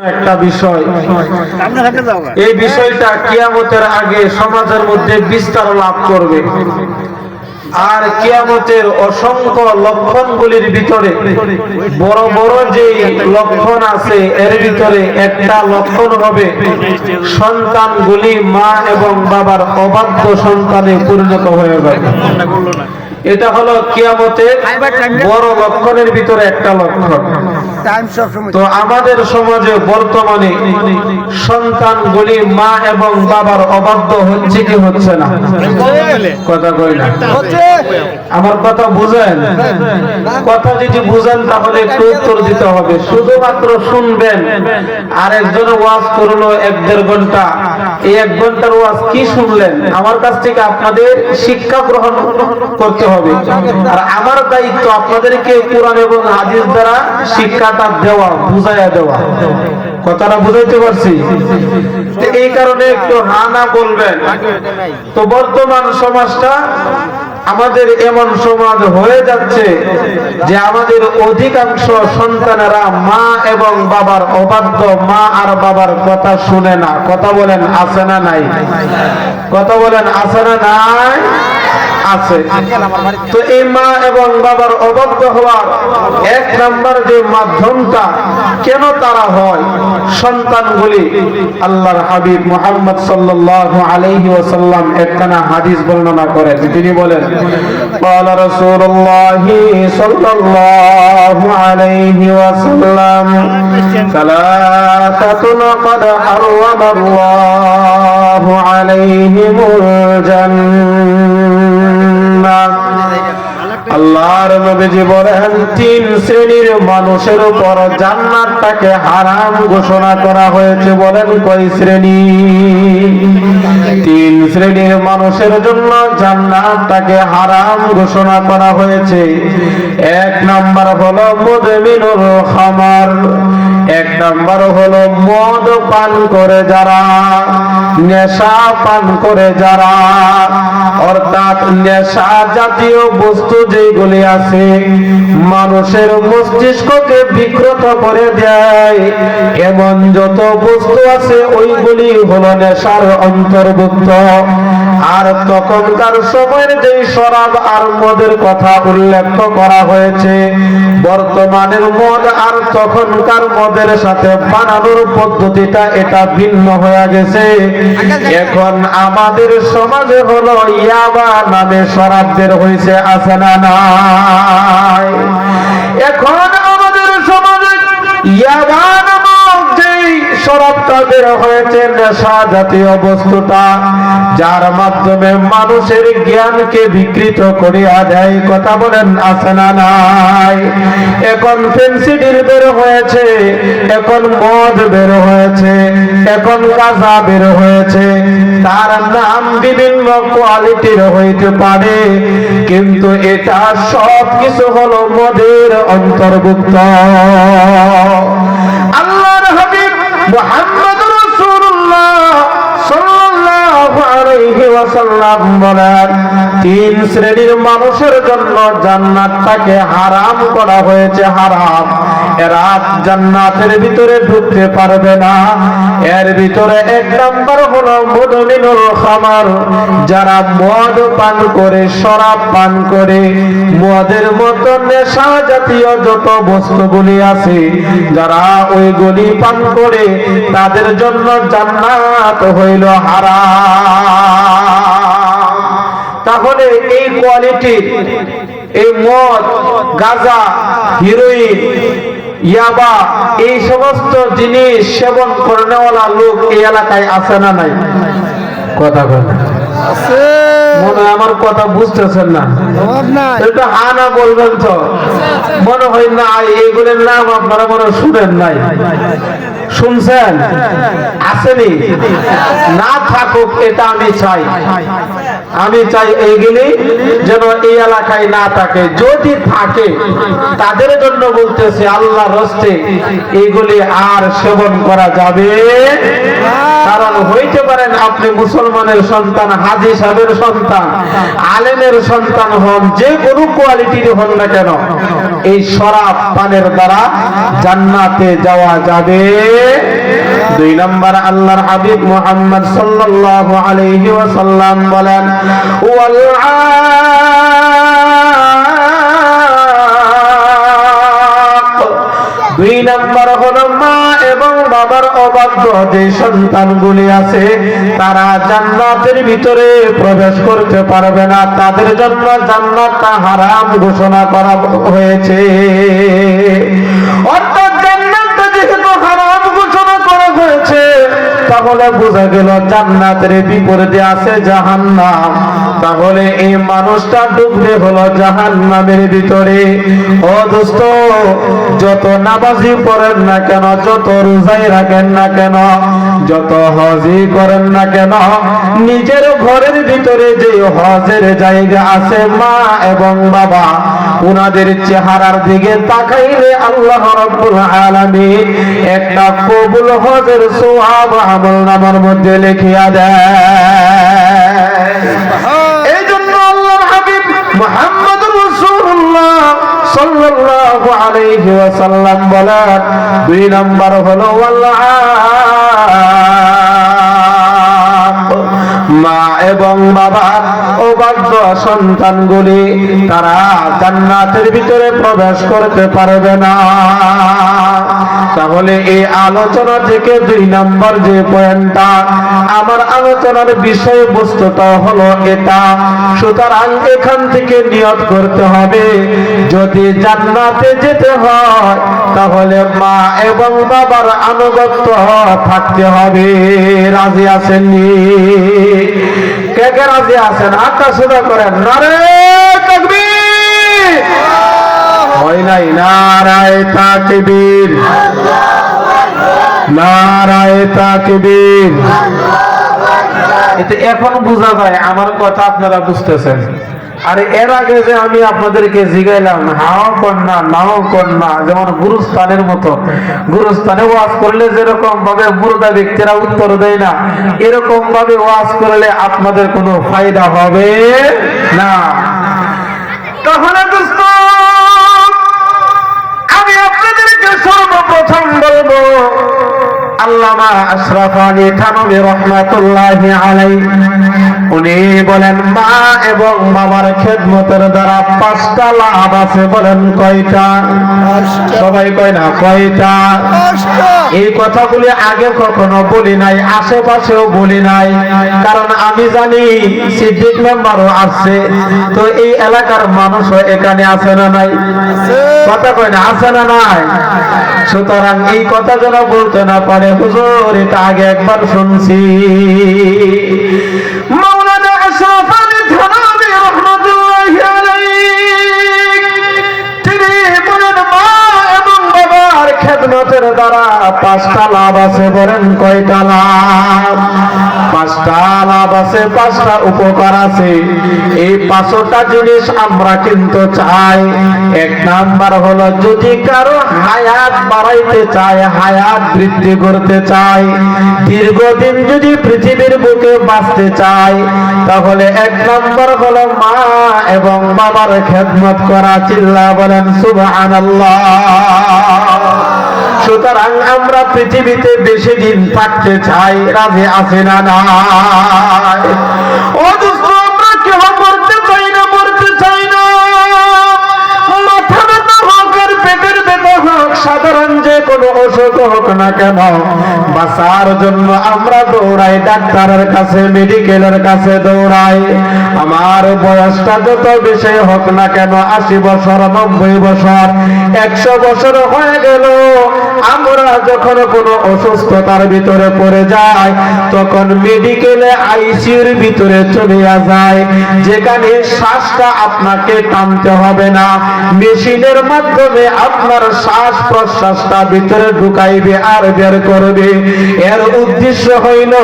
একটা বিষয়। এই বিষয়টা কিয়ামতের আগে সমাজের মধ্যে বিস্তার লাভ করবে। আর কিয়ামতের অসংখ্য লক্ষণগুলির ভিতরে বড় বড় যে লক্ষণ আছে এর ভিতরে একটা লক্ষণ হবে সন্তানগুলি মা এবং বাবার অবাধ্য সন্তানে পরিণত হয়ে যাবে। এটা হলো কিয়ামতের বড় লক্ষণের ভিতরে একটা লক্ষণ। তো আমাদের সমাজে বর্তমানে সন্তানগুলি মা এবং বাবার অবাধ্য হচ্ছে কি হচ্ছে না? কথা কই না? আমার কথা বুঝেন? কথা যদি বুঝেন তাহলে একটু উত্তর দিতে হবে। শুধুমাত্র শুনবেন। আর একজন ওয়াজ করল এক দেড় ঘণ্টা। এক ঘণ্টার ওয়াজ কি শুনলেন? আমার কাছ থেকে আপনাদের শিক্ষা গ্রহণ করতে হবে। আর আমার দায়িত্ব আপনাদেরকে কোরআন এবং হাদিস দ্বারা শিক্ষাটা দেওয়া, বুঝাইয়া দেওয়া। কথাটা বুঝাইতে পারছি? এই কারণে একটু হা না বলবেন। তো বর্তমান সমাজটা আমাদের এমন সমাজ হয়ে যাচ্ছে যে আমাদের অধিকাংশ সন্তানেরা মা এবং বাবার অবাধ্য, মা আর বাবার কথা শুনে না। কথা বলেন আসে না নাই? কথা বলেন আসে না নাই? আছে তো এই মা এবং বাবার অবাধ্য হওয়ার এক নাম্বার যে মাধ্যমটা কেন তারা হয় সন্তানগুলি আল্লাহর হাবিব মুহাম্মদ সাল্লাল্লাহু আলাইহি ওয়াসাল্লাম একখানা হাদিস বর্ণনা করেন তিনি বলেন قال رسول الله صلى الله عليه وسلم ثلاثة قد حرم الله عليهم الجنة আল্লাহর নবীজি বলেন, তিন শ্রেণির মানুষের উপর জান্নাতটাকে হারাম ঘোষণা করা হয়েছে বলেন কয় শ্রেণি? তিন শ্রেণির মানুষের জন্য জান্নাতটাকে হারাম ঘোষণা করা হয়েছে। এক নাম্বার হলো মুদমিনুল খামার, এক নাম্বার হলো মদ পান করে যারা, নেশা পান করে যারা। অর্থাৎ নেশা জাতীয় বস্তু যেগুলি আছে। মানুষের মস্তিষ্ককে বিকৃত করে দেয়। এমন যত বস্তু আছে ওইগুলি হল নেশার অন্তর্ভুক্ত। আর তখনকার সময়ের যে শরাব আর মদের কথা উল্লেখ করা হয়েছে, বর্তমানের মদ আর তখনকার মদের সাথে বানানোর পদ্ধতিটা এটা ভিন্ন হয়ে গেছে। এখন আমাদের সমাজে হলো ইয়াবা নামে শরাব বের হয়েছে আছে না এখন আমাদের সমাজে ইয়াবা নামক যেই বের হয়েছে নেশা জাতীয় বস্তুটা, যার মাধ্যমে মানুষের জ্ঞানকে বিকৃত করিয়া দেয়। কথা বলেন, আছে না নাই? এখন ফেন্সিডিল বের হয়েছে, এখন মদ বের হয়েছে। এখন গাঁজা বের হয়েছে। তার নাম বিভিন্ন কোয়ালিটির হইতে পারে, কিন্তু এটা সব কিছু হলো মদের অন্তর্ভুক্ত। আল্লাহর হাবিব মুহাম্মদ রাসূলুল্লাহ তিন শ্রেণির মানুষের জন্য হারাম করা হয়েছে হারাম। এরা জান্নাতের ভিতরে ঢুকতে পারবে না। এর ভিতরে এক নাম্বার হলো মুদমিনুল খামার। যারা মদ পান করে, শরাব পান করে, মদের মতো নেশা জাতীয় যত বস্তুগুলি আছে, যারা ওইগুলি পান করে, তাদের জন্য জান্নাত হইল হারাম। তাহলে এই কোয়ালিটির এই মদ গাঁজা হিরোইন ইয়াবা এই সমস্ত জিনিস সেবন করেনেওয়ালা লোক এই এলাকায় আছে না নাই? কথা কথা মনে হয় আমার কথা বুঝতেছেন না। এটা হানা বলবেন তো। মনে হয় না এইগুলোর নাম আপনারা মনে শুনেন নাই। শুনছেন? আসেনি? না থাকুক এটা আমি চাই। আমি চাই এইগুলি যেন এই এলাকায় না থাকে। যদি থাকে, তাদের জন্য বলতেছে আল্লাহ রস্তে এইগুলি আর সেবন করা যাবে। কারণ হইতে পারেন, আপনি মুসলমানের সন্তান, হাজি সাহেবের সন্তান, আলেমের সন্তান হন যে কোনো কোয়ালিটির হন না কেন, এই শরাব পানের দ্বারা জান্নাতে যাওয়া যাবে। দুই নম্বর আল্লাহর হাবিব মুহাম্মদ সাল্লাল্লাহু আলাইহি ওয়াসাল্লাম বলেন, ওয়াল দুই নম্বর হলো মা এবং বাবার অবাধ্য যে সন্তানগুলি আছে, তারা জান্নাতের ভিতরে প্রবেশ করতে পারবে না। তাদের জন্য জান্নাতটা হারাম ঘোষণা করা হয়েছে। অর্থাৎ তাহলে বোঝা গেল জান্নাতের বিপরীতে আছে জাহান্নাম। তাহলে এই মানুষটা ডুববে হলো জাহান্নামের ভিতরে। ও দোস্ত, যত নামাজি পড়েন না কেন, যত রোজাই রাখেন না কেন, যত হজি করেন না কেন, নিজের ঘরের ভিতরে যে হজের জায়গা আছে মা এবং বাবা, উনাদের চেহারার দিকে তাকাইলে আল্লাহ রাব্বুল আলামিন একটা কবুল হজের সোহাব আমল নামার মধ্যে লিখিয়া দেয়। এই জন্য আল্লাহর হাবিব মুহাম্মদুর রাসূলুল্লাহ সাল্লাল্লাহু আলাইহি ওয়াসাল্লাম বলেন দুই নাম্বার হলো মা এবং বাবা অবাধ্য সন্তানগুলি তারা জান্নাতের ভিতরে প্রবেশ করতে পারবে না। তাহলে এই আলোচনা থেকে দুই নম্বর যে পয়েন্টটা, আমার আলোচনার বিষয় বস্তুটা হলো এটা। সুতরাং এখান থেকে নিয়ত করতে হবে, যদি জান্নাতে যেতে হয়, তাহলে মা এবং বাবার আনুগত্য থাকতে হবে। রাজি আছেননি? কে কে রাজি আছেন? আকাশ সোজা করেন। নারে তাকবীর! হয় নাই নারায় তাকবীর। নারায় তাকবীর এখন বোঝা যায়, আমার কথা আপনারা বুঝতেছেন। আরে এর আগে যে আমি আপনাদেরকে জিগাইলাম, হাও কন্যা, নাও কন্যা, যেমন গুরুস্থানের মতো। গুরুস্থানে ওয়াজ করলে যেরকম ভাবে মুর্দা ব্যক্তিরা উত্তর দেয় না এরকম ভাবে ওয়াজ করলে আপনাদের কোনো ফায়দা হবে না। তাহলে দোস্ত আপনাদেরকে সর্বপ্রথম বলব আল্লামা আশরাফ আলী থানবী রহমাতুল্লাহি আলাই উনি বলেন মা এবং বাবার খেদমতের দ্বারা পাঁচটা লাভ আছে বলেন কয়টা? সবাই কয় না কয়টা? এই কথাগুলি আগে কখনো বলি নাই আশেপাশেও বলি নাই। কারণ আমি জানি সিদ্দিক মেম্বারও আসছে তো এই এলাকার মানুষও এখানে আছে না নাই? কথা কয় না আছে না নাই? সুতরাং এই কথা যেন বলতে না পারে হুজুর এটা আগে একবার শুনছি। মা খেদমতের দ্বারা পাঁচটা লাভ আছে বলেন কয়টা লাভ? পাঁচটা লাভ আছে, পাঁচটা উপকার আছে। এই পাঁচটা জিনিস আমরা কিন্তু চাই। এক নাম্বার হলো, যদি কারও হায়াত বাড়াইতে চায়, হায়াত বৃদ্ধি করতে চায়, দীর্ঘদিন যদি পৃথিবীর বুকে বাঁচতে চায়, তাহলে এক নাম্বার হলো মা এবং বাবার খেদমত করা, চিল্লা বলেন, সুবহানাল্লাহ। সুতরাং আমরা পৃথিবীতে বেশি দিন থাকতে চাই রাজে আছে না না। ও দোস্ত আমরা কেউ না কেন? বাঁচার জন্য আমরা দৌড়াই, ডাক্তারের কাছে, মেডিকেলের কাছে দৌড়াই। আমার বয়সটা যত বেশি হোক না কেন, আশি বছর, নব্বই বছর, একশো বছর হয়ে গেল। আমরা যখন কোনো অসুস্থতার ভিতরে পড়ে যাই, তখন মেডিকেলে আইসিউর ভিতরে চলে যায় যেখানে শ্বাসটা আপনাকে টানতে হবে না। মেশিনের মাধ্যমে আপনার শ্বাস প্রশ্বাসটা ভিতরে ঢুকাইবে। আর বের করবে এর উদ্দেশ্য হইল,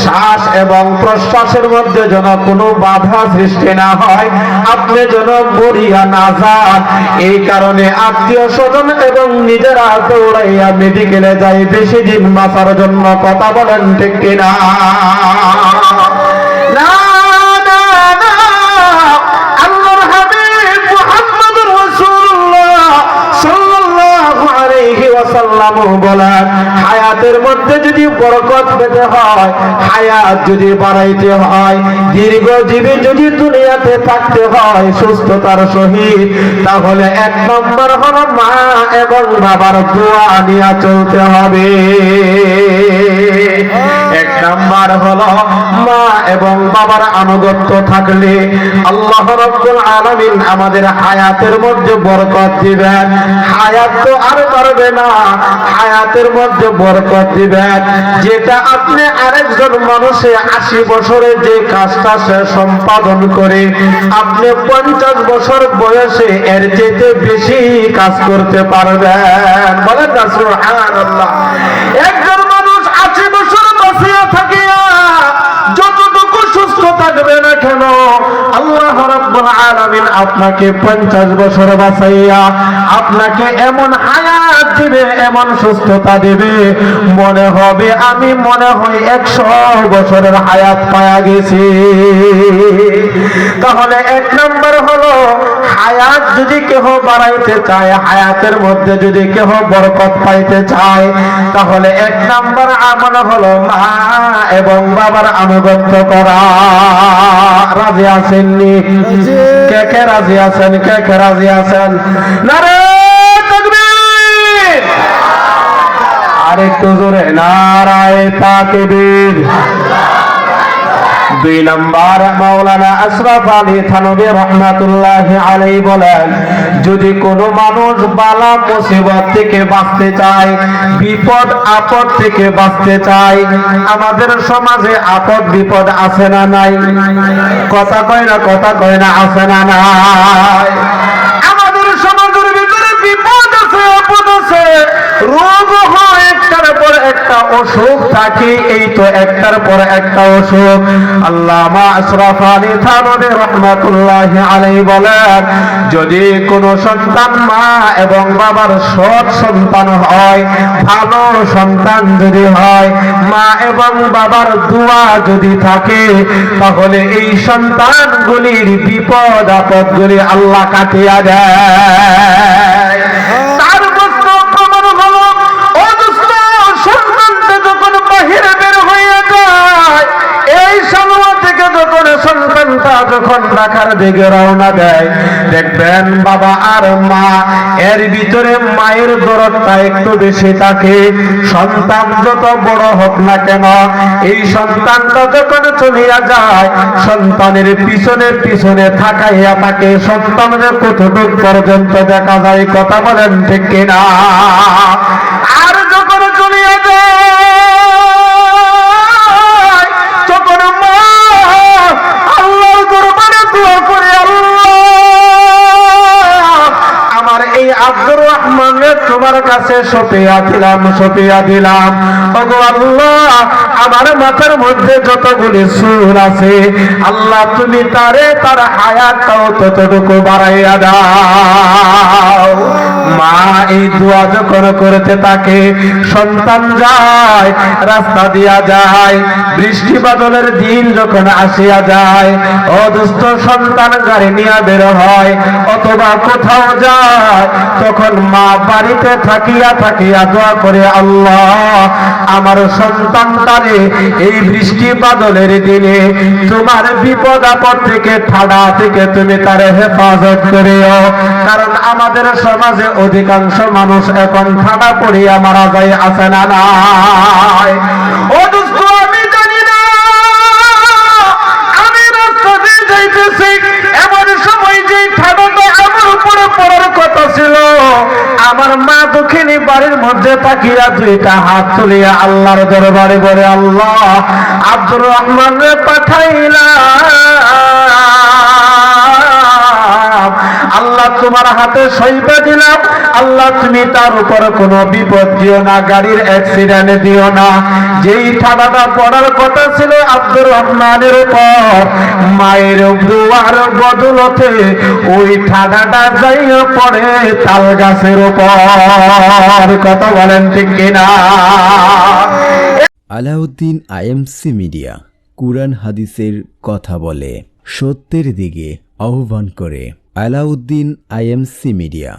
শ্বাস এবং প্রশ্বাসের মধ্যে যেন কোনো বাধা সৃষ্টি না হয়। আপনি যেন গড়িয়া না যান। এই কারণে আত্মীয় স্বজন এবং নিজেরা দৌড়াইয়া মেডিকেলে যাই। বেশি দিন বাঁচার জন্য কথা বলেন ঠিক কিনা? হয়, হায়াত যদি বাড়াইতে হয়, দীর্ঘজীবী যদি দুনিয়াতে থাকতে হয়, সুস্থতার সহিত, তাহলে এক নম্বর হলো মা এবং বাবার দোয়া নিয়ে চলতে হবে। এক নাম্বার হলো এবং বাবার আনুগত্য থাকলে আল্লাহ রাব্বুল আলামিন আমাদের হায়াতের মধ্যে বরকত দিবেন। হায়াত তো আর পারবে না, হায়াতের মধ্যে বরকত দিবেন। যেটা আপনি আরেকজন মানুষে আশি বছরে যে কাজটা সে সম্পাদন করে, আপনি পঞ্চাশ বছর বয়সে এর চেয়ে বেশি কাজ করতে পারবেন। বলেন না, সুবহানাল্লাহ। একজন থাকবে না কেন? আল্লাহ রাব্বুল আলামিন আপনাকে 50 বছর বাঁচাইয়া আপনাকে এমন হায়াত দিবে এমন সুস্থতা দিবে। মনে হবে আমি মনে হয় 100 বছরের হায়াত পায়া গেছি। তাহলে এক নম্বর হলো হায়াত যদি কেহ বাড়াইতে চায় হায়াতের মধ্যে যদি কেহ বরকত পাইতে চায় তাহলে এক নম্বর আমল হলো মা এবং বাবার আনুগত্য করা। রাজি আছেননি? কে কে রাজি আছেন? কে কে রাজি আছেন? নারে তাকবীর জোরে, নারায় তাকবীর। দুই নম্বর মাওলানা আশরাফ আলী রহমাতুল্লাহ আলাই বলেন, যদি কোনো মানুষ বালা মুসিবত থেকে বাঁচতে চায়, বিপদ আপদ থেকে বাঁচতে চায়, আমাদের সমাজে আপদ বিপদ আছে না নাই? কথা কয় না, কথা কয় না, আছে না নাই? আমাদের সমাজের ভিতরে বিপদ আছে, আপদ আছে, রোগ হয়। পর একটা অসুখ থাকে এই তো একটার পর একটা অসুখ। আল্লামা আশরাফ আলী থানবী রহমাতুল্লাহ আলাইহি বলেন, যদি কোন সন্তান মা এবং বাবার সৎ সন্তান হয়, ভালো সন্তান যদি হয়, মা এবং বাবার দোয়া যদি থাকে, তাহলে এই সন্তানগুলির বিপদ আপদগুলি আল্লাহ কাটিয়া দেয়। সন্তানটা যখন রাখার দিকে রওনা দেয়, দেখবেন বাবা আর মা, এর ভিতরে মায়ের দরদটা একটু বেশি থাকে। সন্তান যত বড় হোক না কেন, এই সন্তানটা যখন চলিয়া যায়, সন্তানের পিছনে পিছনে থাকাইয়া তাকে সন্তানের কতটুক পর্যন্ত দেখা যায়, কথা বলেন ঠিক কিনা? আর যখন চলিয়া যায় তোমার কাছে সপিয়া দিলাম সপিয়া দিলাম। ওগো আল্লাহ, আমার মাথার মধ্যে যতগুলি সুর আছে, আল্লাহ তুমি তারে তার হায়াতটাও ততটুকু বাড়াইয়া দাও। মা এই দোয়া যখন করতে থাকে সন্তান যায়, রাস্তা দিয়া যায়, বৃষ্টি বাদলের দিন যখন আসিয়া যায়, অদুস্থ সন্তান গাড়ি নিয়ে বের হয়, অথবা কোথাও যায়, তখন মা বাড়িতে থাকিয়া থাকিয়া দোয়া করে, আল্লাহ, আমার সন্তানটারে এই বৃষ্টি বাদলের দিনে তোমার বিপদ আপদ থেকে, ঠাডা থেকে তুমি তার হেফাজত করিও। কারণ আমাদের সমাজে অধিকাংশ মানুষ এখন ঠাডা পড়িয়া মারা যায়, আছে না না। সময় আমার উপরে কথা ছিল। আমার মা দক্ষিণী বাড়ির মধ্যে তাকিয়া দুইটা হাত তুলিয়া আল্লাহর দরবারে বলে, আল্লাহ আব্দুর রহমান পাঠাইলা তোমার হাতে সইবে দিলাম। আল্লাহ, তুমি তার উপর কোনো বিপদ দিও না, গাড়ির অ্যাক্সিডেন্ট দিও না। যেই ঠাডাটা পড়ার কথা ছিল আব্দুর রহমানের উপর, মায়ের দুয়ার বদলতে ওই ঠাডাটা যাইয়া পড়ে তাল গাছের উপর। কথা বলেন ঠিক কিনা? আলাউদ্দিন আইএমসি মিডিয়া, কুরআন হাদিসের কথা বলে সত্যের দিকে আহ্বান করে। Alauddin IMC media.